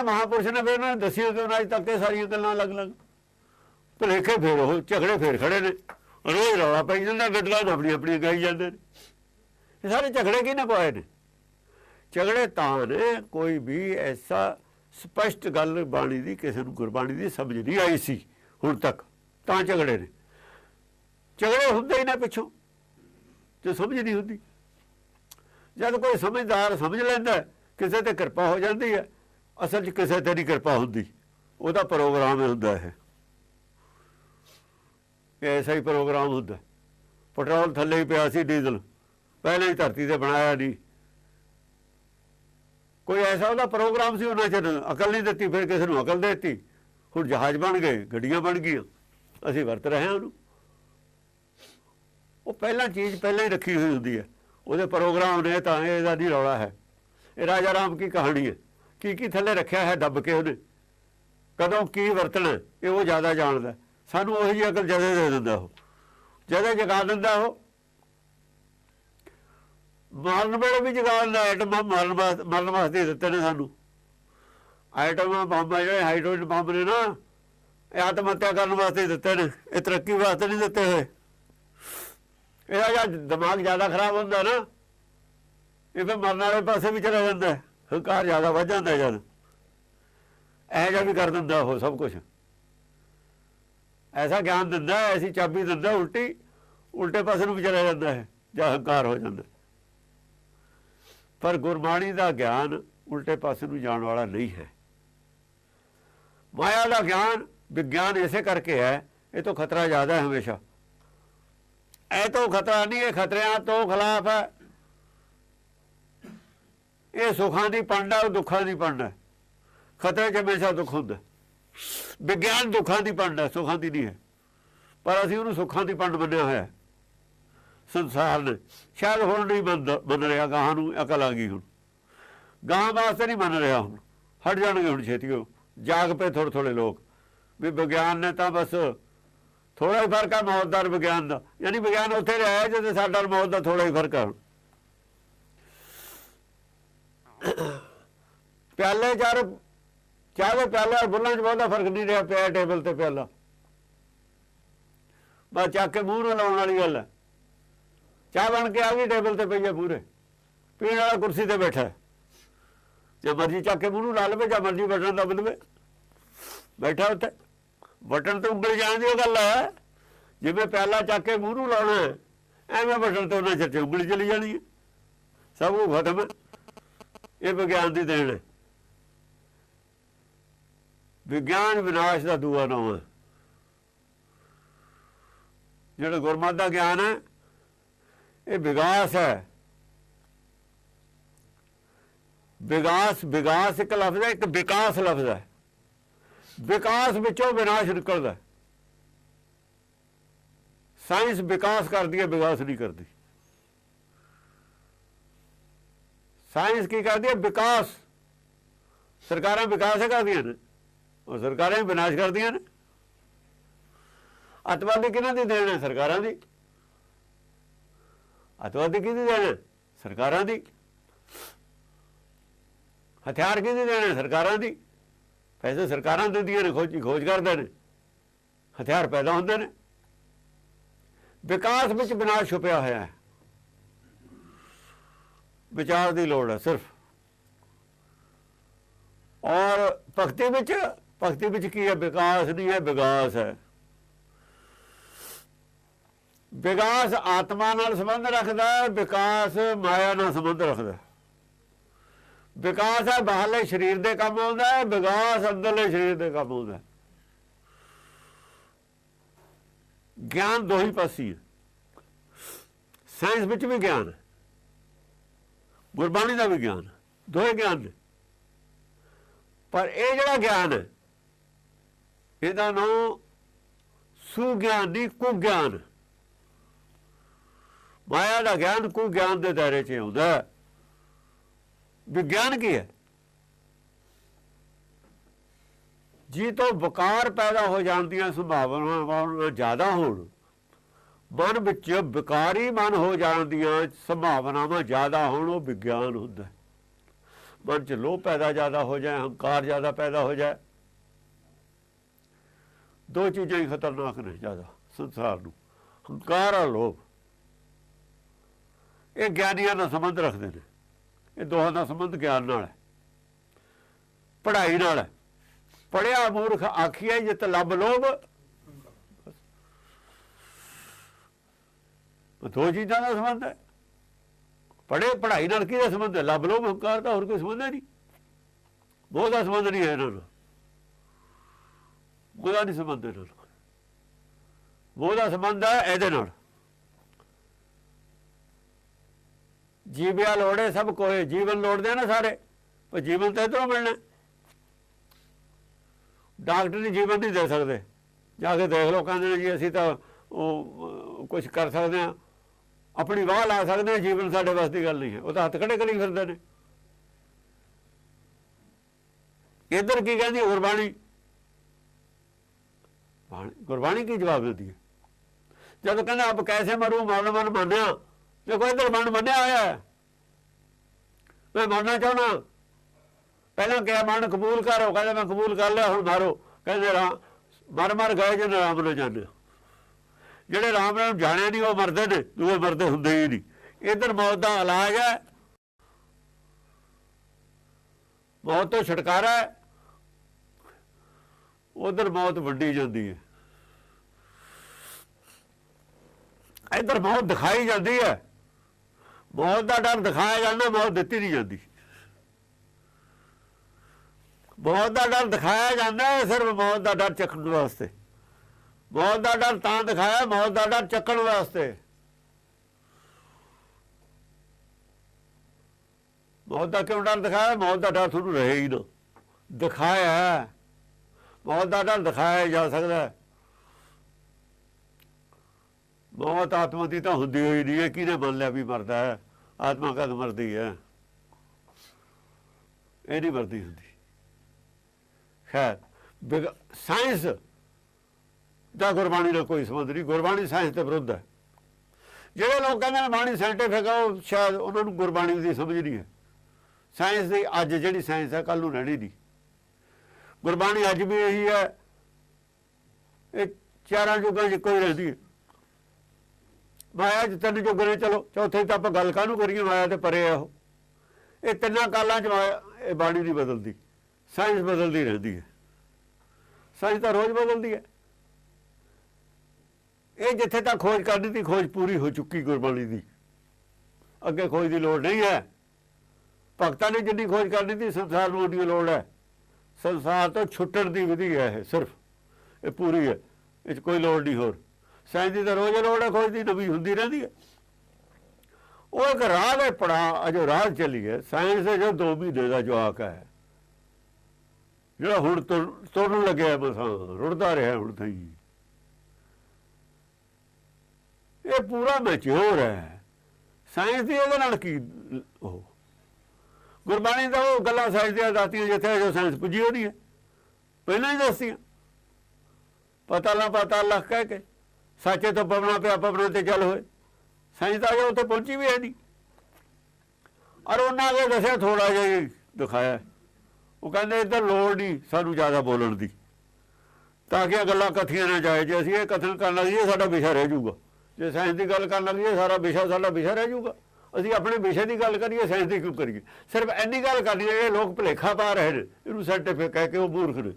ਜਿਹੜੇ ਮਹਾਪੁਰਸ਼ ਨੇ ਫਿਰ ਉਹਨਾਂ ਨੇ ਦੱਸਿਆ ਕਿ ਉਹਨਾਂ ਅਜ ਤੱਕ ਇਹ ਸਾਰੀਆਂ ਗੱਲਾਂ ਅਲੱਗ-ਅਲੱਗ। ਭਲੇਖੇ ਫੇਰ ਉਹ, ਝਗੜੇ ਫੇਰ ਖੜੇ ਨੇ। ਰੋਜ਼ ਰੌਲਾ ਪਈ ਜਾਂਦਾ ਗੱਲਾਂ ਆਪਣੀ ਆਪਣੀ ਗਾਈ ਜਾਂਦੇ ਨੇ। ਇਹ ਸਾਰੇ ਝਗੜੇ ਕਿਹਨੇ ਪਾਏ ਨੇ? ਝਗੜੇ ਤਾਂ ਨੇ, ਕੋਈ ਵੀ ਐਸਾ ਸਪਸ਼ਟ ਗੱਲ ਬਾਣੀ ਦੀ, ਕਿਸੇ ਨੂੰ ਗੁਰਬਾਣੀ ਦੀ ਸਮਝ ਨਹੀਂ ਆਈ ਸੀ ਹੁਣ ਤੱਕ। ਤਾਂ ਝਗੜੇ ਨੇ। ਝਗੜੇ ਹੁੰਦੇ ਹੀ ਨਾ ਪਿੱਛੋਂ, ਤੇ ਸਮਝ ਨਹੀਂ ਹੁੰਦੀ। ਜਦ ਕੋਈ ਸਮਝਦਾਰ ਸਮਝ ਲੈਂਦਾ, ਕਿਸੇ ਤੇ ਕਿਰਪਾ ਹੋ ਜਾਂਦੀ ਹੈ ਅਸਲ 'ਚ ਕਿਸੇ ਤੇ ਨਹੀਂ ਕਿਰਪਾ ਹੁੰਦੀ। ਉਹਦਾ ਪ੍ਰੋਗਰਾਮ ਹੁੰਦਾ ਹੈ ਇਹ। ਐਸਾ ਹੀ ਪ੍ਰੋਗਰਾਮ ਹੁੰਦਾ। ਪੈਟਰੋਲ ਥੱਲੇ ਹੀ ਪਿਆ ਸੀ, ਡੀਜ਼ਲ। ਪਹਿਲਾਂ ਹੀ ਧਰਤੀ ਤੇ ਬਣਾਇਆ ਨਹੀਂ। ਕੋਈ ਐਸਾ ਉਹਦਾ ਪ੍ਰੋਗਰਾਮ ਸੀ ਉਹਨਾਂ ਚਿਰ ਅਕਲ ਨਹੀਂ ਦਿੱਤੀ, ਫਿਰ ਕਿਸੇ ਨੂੰ ਅਕਲ ਦੇ ਦਿੱਤੀ। ਹੁਣ ਜਹਾਜ਼ ਬਣ ਗਏ, ਗੱਡੀਆਂ ਬਣ ਗਈਆਂ। ਅਸੀਂ ਵਰਤ ਰਹੇ ਹਾਂ ਉਹਨੂੰ। ਉਹ ਪਹਿਲਾਂ ਚੀਜ਼ ਪਹਿਲਾਂ ਹੀ ਰੱਖੀ ਹੋਈ ਹੁੰਦੀ ਹੈ। ਉਹਦੇ ਪ੍ਰੋਗਰਾਮ ਨੇ ਤਾਂ ਇਹਦਾ ਨਹੀਂ ਰੌਲਾ ਹੈ। ਇਹ ਰਾਜਾ ਰਾਮ ਕੀ ਕਹਾਣੀ ਹੈ? ਕੀ ਕੀ ਥੱਲੇ ਰੱਖਿਆ ਹੈ ਦੱਬ ਕੇ ਉਹਨੇ ਕਦੋਂ ਕੀ ਵਰਤਣਾ, ਇਹ ਉਹ ਜ਼ਿਆਦਾ ਜਾਣਦਾ। ਸਾਨੂੰ ਉਹੀ ਜਿਹੀ ਅਕਲ ਜਦੇ ਦੇ ਦਿੰਦਾ ਉਹ। ਜਦੇ ਜਗਾ ਦਿੰਦਾ ਉਹ। ਮਾਰਨ ਵੇਲੇ ਵੀ ਜਗਾ ਦਿੰਦਾ ਐਟਮ ਮਾਰਨ ਵਾਸਤੇ ਮਰਨ ਵਾਸਤੇ ਦਿੱਤੇ ਨੇ ਸਾਨੂੰ। ਆਈਟਮਾਂ ਬੰਬ ਜਿਹੜੇ, ਹਾਈਡਰੋਜਨ ਬੰਬ ਨੇ ਨਾ, ਇਹ ਆਤਮ ਹੱਤਿਆ ਕਰਨ ਵਾਸਤੇ ਦਿੱਤੇ ਨੇ। ਇਹ ਤਰੱਕੀ ਵਾਸਤੇ ਨਹੀਂ ਦਿੱਤੇ ਹੋਏ। ਇਹਦਾ ਜਦ ਦਿਮਾਗ ਜ਼ਿਆਦਾ ਖਰਾਬ ਹੁੰਦਾ ਨਾ, ਇਹ ਫਿਰ ਮਰਨ ਵਾਲੇ ਪਾਸੇ ਵੀ ਚਲਾ ਜਾਂਦਾ। ਹੈ। ਹੰਕਾਰ ਜ਼ਿਆਦਾ ਵੱਧ ਜਾਂਦਾ ਜਦ ਇਹ ਜਿਹਾ ਵੀ ਕਰ ਦਿੰਦਾ ਉਹ ਸਭ ਕੁਝ ਐਸਾ ਗਿਆਨ ਦਿੰਦਾ, ਐਸੀ ਚਾਬੀ ਦਿੰਦਾ, ਉਲਟੀ, ਉਲਟੇ ਪਾਸੇ ਨੂੰ ਵੀ ਚਲਾ ਜਾਂਦਾ ਹੈ ਜਾਂ ਹੰਕਾਰ ਹੋ ਜਾਂਦਾ। ਪਰ ਗੁਰਬਾਣੀ ਦਾ ਗਿਆਨ ਉਲਟੇ ਪਾਸੇ ਨੂੰ ਜਾਣ ਵਾਲਾ ਨਹੀਂ ਹੈ। ਮਾਇਆ ਦਾ ਗਿਆਨ ਵਿਗਿਆਨ ਇਸੇ ਕਰਕੇ ਹੈ, ਇਹ ਤੋਂ ਖਤਰਾ ਜ਼ਿਆਦਾ ਹੈ ਹਮੇਸ਼ਾ। ਇਹ ਤੋਂ ਖਤਰਾ ਨਹੀਂ, ਇਹ ਖਤਰਿਆਂ ਤੋਂ ਖਿਲਾਫ ਹੈ। ਇਹ ਸੁੱਖਾਂ ਦੀ ਪੰਡ ਹੈ ਉਹ ਦੁੱਖਾਂ ਦੀ ਪੰਡ ਹੈ ਖਤਰੇ 'ਚ ਹਮੇਸ਼ਾ ਦੁੱਖ ਹੁੰਦਾ? ਵਿਗਿਆਨ ਦੁੱਖਾਂ ਦੀ ਪੰਡ ਹੈ ਸੁੱਖਾਂ ਦੀ ਨਹੀਂ ਹੈ। ਪਰ ਅਸੀਂ ਉਹਨੂੰ ਸੁੱਖਾਂ ਦੀ ਪੰਡ ਮੰਨਿਆ ਹੋਇਆ ਸੰਸਾਰ ਨੇ। ਸ਼ਾਇਦ ਹੁਣ ਨਹੀਂ ਮੰਨ ਰਿਹਾ, ਗਾਹਾਂ ਨੂੰ ਅਕਲ ਆ ਗਈ ਹੁਣ। ਗਾਹਾਂ ਵਾਸਤੇ ਨਹੀਂ ਮੰਨ ਰਿਹਾ ਹੁਣ। ਹਟ ਜਾਣਗੇ ਹੁਣ ਛੇਤੀ ਉਹ। ਜਾਗ ਪਏ ਥੋੜੇ ਥੋੜੇ ਲੋਕ। ਵੀ ਵਿਗਿਆਨ ਨੇ ਤਾਂ ਬਸ ਥੋੜਾ ਹੀ ਫ਼ਰਕ ਆ ਮੌਤ ਦਾ ਵਿਗਿਆਨ ਦਾ। ਯਾਨੀ ਵਿਗਿਆਨ ਉੱਥੇ ਰਿਹਾ ਜਿੱਥੇ ਸਾਡਾ ਮੌਤ ਦਾ ਥੋੜਾ ਹੀ ਫ਼ਰਕ ਆ ਪਿਆਲੇ ਚਾਰ ਚਾਹ ਦੇ ਪਿਆਲੇ ਔਰ ਬੁੱਲਾਂ 'ਚ ਬਹੁਤਾ ਫ਼ਰਕ ਨਹੀਂ ਰਿਹਾ ਪਿਆ ਟੇਬਲ ਤੇ ਪਿਆਲਾ। ਬਸ ਚੱਕ ਕੇ ਮੂੰਹ ਨਾਲ ਲਾਉਣ ਵਾਲੀ ਗੱਲ ਹੈ। ਚਾਹ ਬਣ ਕੇ ਆ ਗਈ, ਟੇਬਲ ਤੇ ਪਈ ਹੈ ਪੂਰੇ। ਪੀਣ ਵਾਲਾ ਕੁਰਸੀ ਤੇ ਬੈਠਾ ਹੈ। ਜੇ ਮਰਜ਼ੀ ਚੱਕ ਕੇ ਮੂੰਹ ਨੂੰ ਲਾ ਲਵੇ, ਜਾਂ ਮਰਜ਼ੀ ਬਟਨ ਦਬ ਲਵੇ। ਬੈਠਾ ਉੱਤੇ ਬਟਨ ਤੇ ਉਂਗਲ ਜਾਣ ਦੀ ਗੱਲ ਹੈ, ਜਿਵੇਂ ਪਿਆਲਾ ਚੱਕ ਕੇ ਮੂੰਹ ਨੂੰ ਲਾਉਣਾ ਐਵੇਂ ਬਟਨ ਤੇ ਉਹਨਾਂ ਚਿਰ 'ਚ ਉਂਗਲੀ ਚਲੀ ਜਾਣੀ ਹੈ। ਸਭ ਕੁਝ ਖਤਮ ਇਹ ਵਿਗਿਆਨ ਦੀ ਦੇਣ ਹੈ। ਵਿਗਿਆਨ ਵਿਨਾਸ਼ ਦਾ ਦੂਆ ਨਾਮ ਹੈ। ਜਿਹੜਾ ਗੁਰਮਤ ਦਾ ਗਿਆਨ ਹੈ, ਇਹ ਵਿਗਾਸ ਹੈ। ਵਿਗਾਸ ਵਿਗਾਸ ਇੱਕ ਲਫ਼ਜ਼ ਹੈ, ਇੱਕ ਵਿਕਾਸ ਲਫ਼ਜ਼ ਹੈ। ਵਿਕਾਸ ਵਿੱਚੋਂ ਵਿਨਾਸ਼ ਨਿਕਲਦਾ ਸਾਇੰਸ ਵਿਕਾਸ ਕਰਦੀ ਹੈ ਵਿਕਾਸ ਨਹੀਂ ਕਰਦੀ। ਸਾਇੰਸ ਕੀ ਕਰਦੀ ਹੈ? ਵਿਕਾਸ। ਸਰਕਾਰਾਂ ਵਿਕਾਸ ਹੀ ਕਰਦੀਆਂ ਨੇ। ਉਹ ਸਰਕਾਰਾਂ ਹੀ ਵਿਨਾਸ਼ ਕਰਦੀਆਂ ਨੇ। ਅਤਵਾਦੀ ਕਿਹਨਾਂ ਦੀ ਦੇਣ ਹੈ? ਸਰਕਾਰਾਂ ਦੀ। ਅਤਵਾਦੀ ਕਿਹਦੀ ਦੇਣ ਹੈ? ਸਰਕਾਰਾਂ ਦੀ। ਹਥਿਆਰ ਕਿਹਦੀ ਦੇਣ ਹੈ? ਸਰਕਾਰਾਂ ਦੀ। ਪੈਸੇ ਸਰਕਾਰਾਂ ਦਿੰਦੀਆਂ ਨੇ, ਖੋਜੀ ਖੋਜ ਕਰਦੇ ਨੇ। ਹਥਿਆਰ ਪੈਦਾ ਹੁੰਦੇ ਨੇ। ਵਿਕਾਸ ਵਿੱਚ ਵਿਨਾਸ਼ ਛੁਪਿਆ ਹੋਇਆ ਹੈ। ਵਿਚਾਰ ਦੀ ਲੋੜ ਹੈ ਸਿਰਫ। ਔਰ ਭਗਤੀ ਵਿੱਚ ਭਗਤੀ ਵਿੱਚ ਕੀ ਹੈ? ਵਿਕਾਸ ਨਹੀਂ ਹੈ, ਵਿਗਾਸ ਹੈ। ਵਿਕਾਸ ਆਤਮਾ ਨਾਲ ਸੰਬੰਧ ਰੱਖਦਾ ਹੈ, ਵਿਕਾਸ ਮਾਇਆ ਨਾਲ ਸੰਬੰਧ ਰੱਖਦਾ ਵਿਕਾਸ ਹੈ, ਬਾਹਰਲੇ ਸਰੀਰ ਦੇ ਕੰਮ ਆਉਂਦਾ ਹੈ ਵਿਕਾਸ ਅੰਦਰਲੇ ਸਰੀਰ ਦੇ ਕੰਮ ਆਉਂਦਾ ਹੈ। ਗਿਆਨ ਦੋ ਹੀ ਪਾਸੀ ਹੈ। ਸਾਇੰਸ ਵਿੱਚ ਵੀ ਗਿਆਨ ਗੁਰਬਾਣੀ ਦਾ ਵੀ ਗਿਆਨ ਦੋਹੇ ਗਿਆਨ ਨੇ। ਪਰ ਇਹ ਜਿਹੜਾ ਗਿਆਨ ਹੈ ਇਹਦਾ ਨਾਮ ਸੁਗਿਆਨ ਨਹੀਂ ਕੁਗਿਆਨ। ਮਾਇਆ ਦਾ ਗਿਆਨ ਕੁਗਿਆਨ ਦੇ ਦਾਇਰੇ 'ਚ ਆਉਂਦਾ ਵਿਗਿਆਨ ਕੀ ਹੈ? ਜੀ ਤੋਂ ਵਿਕਾਰ ਪੈਦਾ ਹੋ ਜਾਣ ਦੀਆਂ ਸੰਭਾਵਨਾਵਾਂ ਜ਼ਿਆਦਾ ਹੋਣ, ਮਨ ਵਿੱਚ ਵਿਕਾਰੀ ਮਨ ਹੋ ਜਾਣ ਦੀਆਂ ਸੰਭਾਵਨਾਵਾਂ ਜ਼ਿਆਦਾ ਹੋਣ, ਉਹ ਵਿਗਿਆਨ ਹੁੰਦਾ ਮਨ 'ਚ ਲੋਭ ਪੈਦਾ ਜ਼ਿਆਦਾ ਹੋ ਜਾਏ ਹੰਕਾਰ ਜ਼ਿਆਦਾ ਪੈਦਾ ਹੋ ਜਾਏ ਦੋ ਚੀਜ਼ਾਂ ਹੀ ਖਤਰਨਾਕ ਨੇ ਜ਼ਿਆਦਾ, ਸੰਸਾਰ ਨੂੰ। ਹੰਕਾਰ ਆ ਲੋਭ। ਇਹ ਗਿਆਨੀਆਂ ਨਾਲ ਸੰਬੰਧ ਰੱਖਦੇ ਨੇ। ਇਹ ਦੋਹਾਂ ਦਾ ਸੰਬੰਧ ਗਿਆਨ ਨਾਲ ਹੈ। ਪੜ੍ਹਾਈ ਨਾਲ ਹੈ। ਪੜਿਆ ਮੂਰਖ ਆਖੀਆ ਜਿਤ ਲੱਭ ਲੋਭ। ਦੋ ਚੀਜ਼ਾਂ ਦਾ ਸੰਬੰਧ ਹੈ। ਪੜ੍ਹੇ, ਪੜ੍ਹਾਈ ਨਾਲ ਕਿਹਦਾ ਸੰਬੰਧ ਹੈ? ਲੱਭ ਲੋਭ, ਹੰਕਾਰ ਦਾ ਹੋਰ ਕੋਈ ਸੰਬੰਧ ਹੈ ਨਹੀਂ। ਬਹੁਤ ਦਾ ਸੰਬੰਧ ਨਹੀਂ ਹੈ ਇਹਨਾਂ ਨਾਲ ਉਹਦਾ ਨਹੀਂ ਸੰਬੰਧ ਇਹਨਾਂ ਨਾਲ। ਉਹਦਾ ਸੰਬੰਧ ਹੈ ਇਹਦੇ ਨਾਲ। ਜੀਵਿਆ ਲੋੜੇ ਸਭ ਕੋਏ ਜੀਵਨ ਲੋੜਦੇ ਆ ਨਾ ਸਾਰੇ, ਪਰ ਜੀਵਨ ਤਾਂ ਇਧਰੋਂ ਮਿਲਣਾ। ਡਾਕਟਰ ਨਹੀਂ ਜੀਵਨ ਨਹੀਂ ਦੇ ਸਕਦੇ। ਜਾ ਕੇ ਦੇਖ ਲਓ, ਕਹਿੰਦੇ ਨੇ ਜੀ, ਅਸੀਂ ਤਾਂ ਉਹ ਕੁਝ ਕਰ ਸਕਦੇ ਆ। ਆਪਣੀ ਵਾਹ ਲਾ ਸਕਦੇ ਆ, ਜੀਵਨ ਸਾਡੇ ਵਾਸਤੇ ਦੀ ਗੱਲ ਨਹੀਂ ਹੈ। ਉਹ ਤਾਂ ਹੱਥ ਖੜੇ ਕਰੀ ਫਿਰਦੇ ਨੇ। ਇੱਧਰ ਕੀ ਕਹਿੰਦੀ, ਗੁਰਬਾਣੀ ਗੁਰਬਾਣੀ ਕੀ ਜਵਾਬ ਦਿੰਦੀ ਹੈ? ਜਦੋਂ ਕਹਿੰਦਾ ਆਪ ਕੈਸੇ ਮਰੂ, ਮਰਨ ਮਨ ਮੰਨਿਆ। ਦੇਖੋ ਇੱਧਰ ਮਨ ਮੰਨਿਆ ਹੋਇਆ ਮੈਂ ਮਰਨਾ ਚਾਹਣਾ ਪਹਿਲਾਂ ਕਿਹਾ, ਮਨ ਕਬੂਲ ਕਰੋ। ਕਹਿੰਦਾ, ਮੈਂ ਕਬੂਲ ਕਰ ਲਿਆ, ਹੁਣ ਮਾਰੋ। ਕਹਿੰਦੇ, ਰਾਮ ਮਰ ਮਰ ਗਏ ਜਨ ਰਾਮ ਨੂੰ ਜਾਣਿਆ ਜਿਹੜੇ ਰਾਮ ਨੂੰ ਜਾਣਿਆ ਨਹੀਂ, ਉਹ ਮਰਦੇ ਨੇ। ਦੂਏ ਮਰਦੇ ਹੁੰਦੇ ਹੀ ਨਹੀਂ। ਇਧਰ ਮੌਤ ਦਾ ਇਲਾਜ ਹੈ। ਮੌਤ ਤੋਂ ਛੁਟਕਾਰਾ ਹੈ। ਉਧਰ ਮੌਤ ਵੱਡੀ ਜਾਂਦੀ ਹੈ। ਇਧਰ ਮੌਤ ਦਿਖਾਈ ਜਾਂਦੀ ਹੈ। ਮੌਤ ਦਾ ਡਰ ਦਿਖਾਇਆ ਜਾਂਦਾ, ਮੌਤ ਦਿੱਤੀ ਨਹੀਂ ਜਾਂਦੀ। ਮੌਤ ਦਾ ਡਰ ਦਿਖਾਇਆ ਜਾਂਦਾ ਹੈ, ਸਿਰਫ ਮੌਤ ਦਾ ਡਰ ਚੱਕਣ ਵਾਸਤੇ। ਮੌਤ ਦਾ ਡਰ ਤਾਂ ਦਿਖਾਇਆ, ਮੌਤ ਦਾ ਡਰ ਚੱਕਣ ਵਾਸਤੇ। ਮੌਤ ਦਾ ਕਿਉਂ ਡਰ ਦਿਖਾਇਆ? ਮੌਤ ਦਾ ਡਰ ਤੁਹਾਨੂੰ ਰਹੇ ਹੀ ਨਾ। ਦਿਖਾਇਆ ਮੌਤ ਦਾ ਡਰ ਦਿਖਾਇਆ ਜਾ ਸਕਦਾ ਹੈ। ਮੌਤ ਆਤਮਾ ਦੀ ਤਾਂ ਹੁੰਦੀ ਹੋਈ ਨਹੀਂ ਹੈ, ਕਿਹਨੇ ਮੰਨ ਲਿਆ ਵੀ ਮਰਦਾ ਹੈ? ਆਤਮਾ ਕਦ ਮਰਦੀ ਹੈ? ਇਹ ਨਹੀਂ ਮਰਦੀ ਹੁੰਦੀ। ਖੈਰ, ਬਿਗ- ਸਾਇੰਸ ਦਾ ਗੁਰਬਾਣੀ ਨਾਲ ਕੋਈ ਸੰਬੰਧ ਨਹੀਂ। ਗੁਰਬਾਣੀ ਸਾਇੰਸ ਦੇ ਵਿਰੁੱਧ ਹੈ। ਜਿਹੜੇ ਲੋਕ ਕਹਿੰਦੇ ਨੇ ਬਾਣੀ ਸਾਇੰਟੀਫਿਕ ਹੈ ਉਹ ਸ਼ਾਇਦ ਉਹਨਾਂ ਨੂੰ ਗੁਰਬਾਣੀ ਦੀ ਸਮਝ ਨਹੀਂ ਹੈ। ਸਾਇੰਸ ਦੀ ਅੱਜ ਜਿਹੜੀ ਸਾਇੰਸ ਹੈ ਕੱਲ ਨੂੰ ਰਹਿਣੀ ਨਹੀਂ। ਗੁਰਬਾਣੀ ਅੱਜ ਵੀ ਇਹੀ ਹੈ। ਇਹ ਚਾਰਾਂ ਯੁੱਗਾਂ 'ਚ ਕੋਈ ਰਹਿੰਦੀ ਹੈ। ਮਾਇਆ ਚ ਤਿੰਨ ਯੁੱਗ ਨੇ, ਚਲੋ ਚੌਥੇ 'ਚ ਤਾਂ ਆਪਾਂ ਗੱਲ ਕਾਹਨੂੰ ਕਰੀਏ, ਮਾਇਆ ਤੇ ਪਰੇ ਆ ਉਹ। ਇਹ ਤਿੰਨਾਂ ਕਾਲਾਂ 'ਚ ਮਾਇਆ, ਇਹ ਬਾਣੀ ਨਹੀਂ ਬਦਲਦੀ। ਸਾਇੰਸ ਬਦਲਦੀ ਰਹਿੰਦੀ ਹੈ। ਸਾਇੰਸ ਤਾਂ ਰੋਜ਼ ਬਦਲਦੀ ਹੈ। ਇਹ ਜਿੱਥੇ ਤੱਕ ਖੋਜ ਕਰਨੀ ਦੀ ਖੋਜ ਪੂਰੀ ਹੋ ਚੁੱਕੀ ਗੁਰਬਾਣੀ ਦੀ। ਅੱਗੇ ਖੋਜ ਦੀ ਲੋੜ ਨਹੀਂ ਹੈ। ਭਗਤਾਂ ਨੇ ਜਿੰਨੀ ਖੋਜ ਕਰਨੀ ਦੀ ਸੰਸਾਰ ਨੂੰ ਉਹਦੀ ਲੋੜ ਹੈ। ਸੰਸਾਰ ਤੋਂ ਛੁੱਟਣ ਦੀ ਵਿਧੀ ਹੈ ਇਹ, ਸਿਰਫ। ਇਹ ਪੂਰੀ ਹੈ। ਇਹ 'ਚ ਕੋਈ ਲੋੜ ਨਹੀਂ ਹੋਰ। ਸਾਇੰਸ ਦੀ ਤਾਂ ਰੋਜ਼ ਲੋੜ ਹੈ ਖੋਜ ਦੀ ਨਵੀਂ ਹੁੰਦੀ ਰਹਿੰਦੀ ਹੈ। ਉਹ ਇੱਕ ਰਾਹ ਦੇ ਪੜਾ ਅਜੋ ਰਾਹ ਚੱਲੀ ਹੈ, ਸਾਇੰਸ ਦੇ ਜੋ ਦੋ ਮਹੀਨੇ ਦਾ ਜਵਾਕ ਹੈ। ਜਿਹੜਾ ਹੁਣ ਤੁਰ- ਤੁਰਨ ਲੱਗਿਆ ਮਸਾਂ ਰੁੜਦਾ ਰਿਹਾ ਹੁਣ ਤਾਈ ਇਹ ਪੂਰਾ ਮੈਚੁਰ ਹੈ। ਸਾਇੰਸ ਦੀ ਉਹਦੇ ਨਾਲ ਕੀ, ਉਹ ਗੁਰਬਾਣੀ ਦਾ ਉਹ ਗੱਲਾਂ ਸਾਇੰਸ ਦੀਆਂ ਦੱਸਦੀਆਂ ਜਿੱਥੇ ਜੋ ਸਾਇੰਸ ਪੁੱਜੀ ਹੋਣੀ ਹੈ। ਪਹਿਲਾਂ ਹੀ ਦੱਸਦੀਆਂ। ਪਤਾ ਲਾ ਪਤਾ ਲੱਗ ਕਹਿ ਕੇ ਸੱਚੇ ਤੋਂ ਪਵਨਾ ਪਿਆ ਪਵਨਾ ਤੇ ਚੱਲ ਹੋਏ। ਸਾਇੰਸ ਤਾਂ ਜੋ ਉੱਥੇ ਪਹੁੰਚੀ ਵੀ ਹੈ ਨਹੀਂ। ਔਰ ਉਹਨਾਂ ਨੇ ਦੱਸਿਆ ਥੋੜਾ ਜਿਹਾ ਦਿਖਾਇਆ। ਉਹ ਕਹਿੰਦੇ, ਇੱਧਰ ਲੋੜ ਨਹੀਂ ਸਾਨੂੰ ਜ਼ਿਆਦਾ ਬੋਲਣ ਦੀ। ਤਾਂ ਕਿ ਇਹ ਗੱਲਾਂ ਕਥੀਆਂ ਨਾ ਜਾਏ। ਜੇ ਅਸੀਂ ਇਹ ਕਥਨ ਕਰਨ ਲੱਗੇ ਸਾਡਾ ਵਿਸ਼ਾ ਰਹਿ ਜਾਊਗਾ। ਜੇ ਸਾਇੰਸ ਦੀ ਗੱਲ ਕਰਨ ਲੱਗੇ ਸਾਰਾ ਵਿਸ਼ਾ ਸਾਡਾ ਵਿਸ਼ਾ ਰਹਿ ਜਾਊਗਾ। ਅਸੀਂ ਆਪਣੇ ਵਿਸ਼ੇ ਦੀ ਗੱਲ ਕਰੀਏ ਸਾਇੰਸ ਦੀ ਕਿਉਂ ਕਰੀਏ? ਸਿਰਫ ਇੰਨੀ ਗੱਲ ਕਰਨੀ ਹੈ, ਇਹ ਲੋਕ ਭੁਲੇਖਾ ਪਾ ਰਹੇ ਨੇ, ਇਹਨੂੰ ਸਰਟੀਫਿਕੇਟ ਕਹਿ ਕੇ ਉਹ ਮੂਰਖ ਨੇ।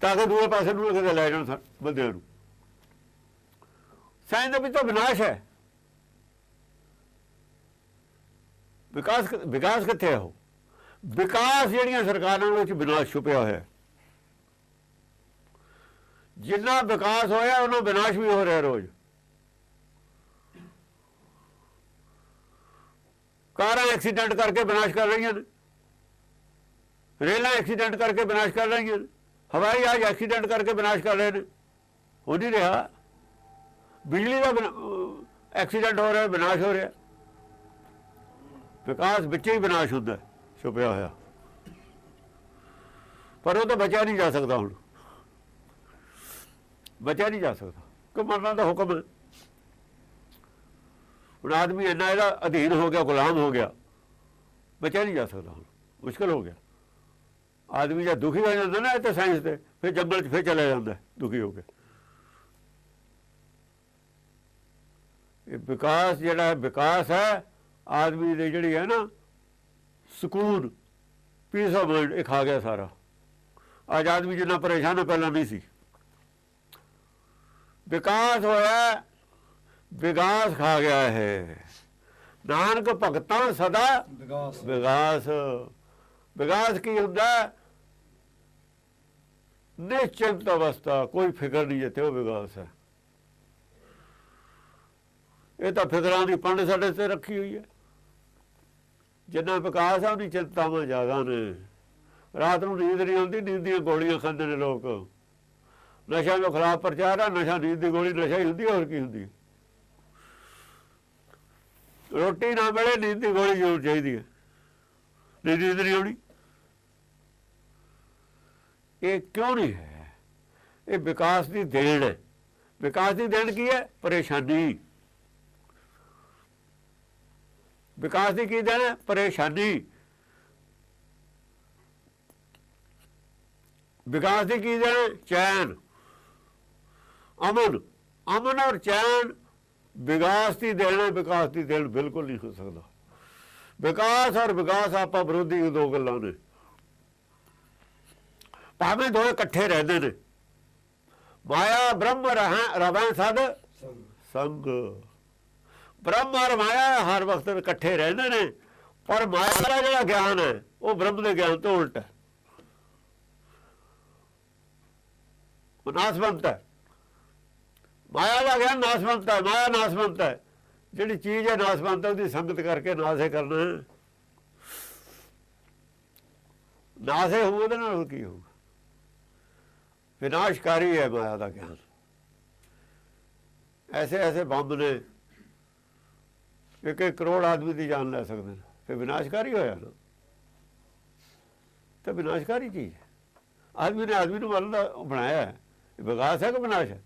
ਤਾਂ ਕਿ ਦੂਏ ਪਾਸੇ ਨੂੰ ਕਿਤੇ ਲੈ ਜਾਣ ਸਾ- ਬੰਦਿਆਂ ਨੂੰ। ਸਾਇੰਸ ਦੇ ਵਿੱਚ ਤਾਂ ਵਿਨਾਸ਼ ਹੈ। ਵਿਕਾਸ ਵਿਕਾਸ ਕਿੱਥੇ ਹੈ ਉਹ? ਵਿਕਾਸ ਜਿਹੜੀਆਂ ਸਰਕਾਰਾਂ ਵਿੱਚ ਵਿਨਾਸ਼ ਛੁਪਿਆ ਹੋਇਆ ਜਿੰਨਾ ਵਿਕਾਸ ਹੋਇਆ, ਉਹਨਾਂ ਵਿਨਾਸ਼ ਵੀ ਹੋ ਰਿਹਾ ਰੋਜ਼। ਕਾਰਾਂ ਐਕਸੀਡੈਂਟ ਕਰਕੇ ਵਿਨਾਸ਼ ਕਰ ਰਹੀਆਂ ਨੇ। ਰੇਲਾਂ ਐਕਸੀਡੈਂਟ ਕਰਕੇ ਵਿਨਾਸ਼ ਕਰ ਰਹੀਆਂ ਨੇ। ਹਵਾਈ ਜਹਾਜ਼ ਐਕਸੀਡੈਂਟ ਕਰਕੇ ਵਿਨਾਸ਼ ਕਰ ਰਹੇ ਨੇ। ਹੋ ਨਹੀਂ ਰਿਹਾ। ਬਿਜਲੀ ਦਾ ਐਕਸੀਡੈਂਟ ਹੋ ਰਿਹਾ ਵਿਨਾਸ਼ ਹੋ ਰਿਹਾ। ਵਿਕਾਸ ਵਿੱਚ ਹੀ ਵਿਨਾਸ਼ ਹੁੰਦਾ, ਛੁਪਿਆ ਹੋਇਆ। ਪਰ ਉਹ ਤਾਂ ਬਚਿਆ ਨਹੀਂ ਜਾ ਸਕਦਾ ਹੁਣ। ਬਚਿਆ ਨਹੀਂ ਜਾ ਸਕਦਾ। ਕਿ ਮਰਨਾ ਦਾ ਹੁਕਮ ਹੁਣ ਆਦਮੀ ਇੰਨਾ ਇਹਦਾ ਅਧੀਨ ਹੋ ਗਿਆ, ਗੁਲਾਮ ਹੋ ਗਿਆ। ਬਚਿਆ ਨਹੀਂ ਜਾ ਸਕਦਾ ਹੁਣ, ਮੁਸ਼ਕਲ ਹੋ ਗਿਆ। ਆਦਮੀ ਜਦ ਦੁਖੀ ਹੋ ਜਾਂਦਾ ਨਾ ਇਹ ਸਾਇੰਸ ਤੇ, ਫਿਰ ਜੰਗਲ 'ਚ ਫਿਰ ਚਲਾ ਜਾਂਦਾ, ਦੁਖੀ ਹੋ ਕੇ। ਇਹ ਵਿਕਾਸ ਜਿਹੜਾ ਵਿਕਾਸ ਹੈ, ਆਦਮੀ ਦੇ ਜਿਹੜੀ ਹੈ ਨਾ, ਸਕੂਨ ਪੀਸ ਆਫ ਮਾਈਂਡ ਇਹ ਖਾ ਗਿਆ ਸਾਰਾ। ਅੱਜ ਆਦਮੀ ਜਿੰਨਾ ਪਰੇਸ਼ਾਨ ਪਹਿਲਾਂ ਨਹੀਂ ਸੀ। ਵਿਕਾਸ ਹੋਇਆ ਵਿਕਾਸ ਖਾ ਗਿਆ ਹੈ ਨਾਨਕ ਭਗਤਾਂ ਸਦਾ ਵਿਕਾਸ ਵਿਕਾਸ ਵਿਕਾਸ ਕੀ ਹੁੰਦਾ? ਨਿਸ਼ਚਿੰਤ ਅਵਸਥਾ ਕੋਈ ਫਿਕਰ ਨਹੀਂ ਜਿੱਥੇ ਉਹ ਵਿਕਾਸ ਹੈ। ਇਹ ਤਾਂ ਫਿਕਰਾਂ ਦੀ ਪੰਡ ਸਾਡੇ ਤੇ ਰੱਖੀ ਹੋਈ ਹੈ। ਜਿੰਨਾ ਵਿਕਾਸ ਆ ਉਹਦੀ ਚਿੰਤਾਵਾਂ ਜ਼ਿਆਦਾ ਨੇ। ਰਾਤ ਨੂੰ ਨੀਂਦ ਨਹੀਂ ਆਉਂਦੀ ਨੀਂਦ ਦੀਆਂ ਗੋਲੀਆਂ ਖਾਂਦੇ ਨੇ ਲੋਕ। ਨਸ਼ਾ ਦੇ ਖਿਲਾਫ ਪ੍ਰਚਾਰ ਆ ਨਸ਼ਾ ਨੀਂਦ ਦੀ ਗੋਲੀ ਨਸ਼ਾ ਹੀ ਹੁੰਦੀ ਹੋਰ ਕੀ ਹੁੰਦੀ? ਰੋਟੀ ਨਾ ਮਿਲੇ, ਨੀਂਦ ਦੀ ਗੋਲੀ ਜ਼ਰੂਰ ਚਾਹੀਦੀ ਹੈ। ਨਹੀਂ, ਨੀਂਦ ਨਹੀਂ ਆਉਣੀ। ਇਹ ਕਿਉਂ ਨਹੀਂ ਹੈ? ਇਹ ਵਿਕਾਸ ਦੀ ਦੇਣ ਹੈ। ਵਿਕਾਸ ਦੀ ਦੇਣ ਕੀ ਹੈ? ਪਰੇਸ਼ਾਨੀ। ਵਿਕਾਸ ਦੀ ਕੀ ਦੇਣ ਹੈ? ਪਰੇਸ਼ਾਨੀ। ਵਿਕਾਸ ਦੀ ਕੀ ਦੇਣ ਚੈਨ। ਅਮਨ। ਅਮਨ ਔਰ ਚੈਨ ਵਿਕਾਸ ਦੀ ਦੇਣ ਵਿਕਾਸ ਦੀ ਦੇਣ ਬਿਲਕੁਲ ਨਹੀਂ ਹੋ ਸਕਦਾ। ਵਿਕਾਸ ਔਰ ਵਿਕਾਸ ਆਪਾਂ ਵਿਰੋਧੀ ਦੋ ਗੱਲਾਂ ਨੇ। ਭਾਵੇਂ ਦੋਵੇਂ ਇਕੱਠੇ ਰਹਿੰਦੇ ਨੇ। ਮਾਇਆ, ਬ੍ਰਹਮ, ਰਹਿ, ਰਵੈ, ਸਦ, ਸੰਗ। ਸੰਗ ਬ੍ਰਹਮ ਔਰ ਮਾਇਆ ਹਰ ਵਕਤ ਇਕੱਠੇ ਰਹਿੰਦੇ ਨੇ, ਪਰ ਮਾਇਆ ਦਾ ਜਿਹੜਾ ਗਿਆਨ ਹੈ, ਉਹ ਬ੍ਰਹਮ ਦੇ ਗਿਆਨ ਤੋਂ ਉਲਟ ਹੈ। ਉਹ ਨਾਸਵੰਤ ਹੈ। ਮਾਇਆ ਦਾ ਗਿਆਨ ਨਾਸਵੰਤ ਹੈ, ਮਾਇਆ ਨਾਸਵੰਤ ਹੈ। ਜਿਹੜੀ ਚੀਜ਼ ਹੈ ਨਾਸਵੰਤ ਹੈ, ਉਹਦੀ ਸੰਗਤ ਕਰਕੇ ਨਾਸੇ ਕਰਨਾ ਹੈ। ਨਾਸੇ ਹੋਊ, ਉਹਦੇ ਨਾਲ ਕੀ ਹੋਊਗਾ ਵਿਨਾਸ਼ਕਾਰੀ ਹੈ ਮਾਇਆ ਦਾ ਗਿਆਨ। ਐਸੇ ਐਸੇ ਬੰਬ ਨੇ ਇੱਕ ਇੱਕ ਕਰੋੜ ਆਦਮੀ ਦੀ ਜਾਨ ਲੈ ਸਕਦੇ ਨੇ। ਫਿਰ ਵਿਨਾਸ਼ਕਾਰੀ ਹੋਇਆ ਨਾ। ਤਾਂ ਵਿਨਾਸ਼ਕਾਰੀ ਚੀਜ਼ ਹੈ। ਆਦਮੀ ਨੇ ਆਦਮੀ ਨੂੰ ਮਾਰਨ ਦਾ ਬਣਾਇਆ ਹੈ। ਵਿਕਾਸ ਹੈ ਕਿ ਵਿਨਾਸ਼ ਹੈ?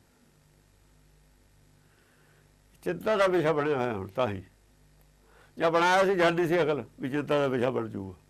ਚਿੰਤਾ ਦਾ ਵਿਸ਼ਾ ਬਣਿਆ ਹੋਇਆ ਹੁਣ ਤਾਂ ਹੀ। ਜਾਂ ਬਣਾਇਆ ਸੀ, ਜਾਂਦੀ ਸੀ ਅਕਲ ਵੀ ਚਿੰਤਾ ਦਾ ਵਿਸ਼ਾ ਬਣ ਜੂਗਾ।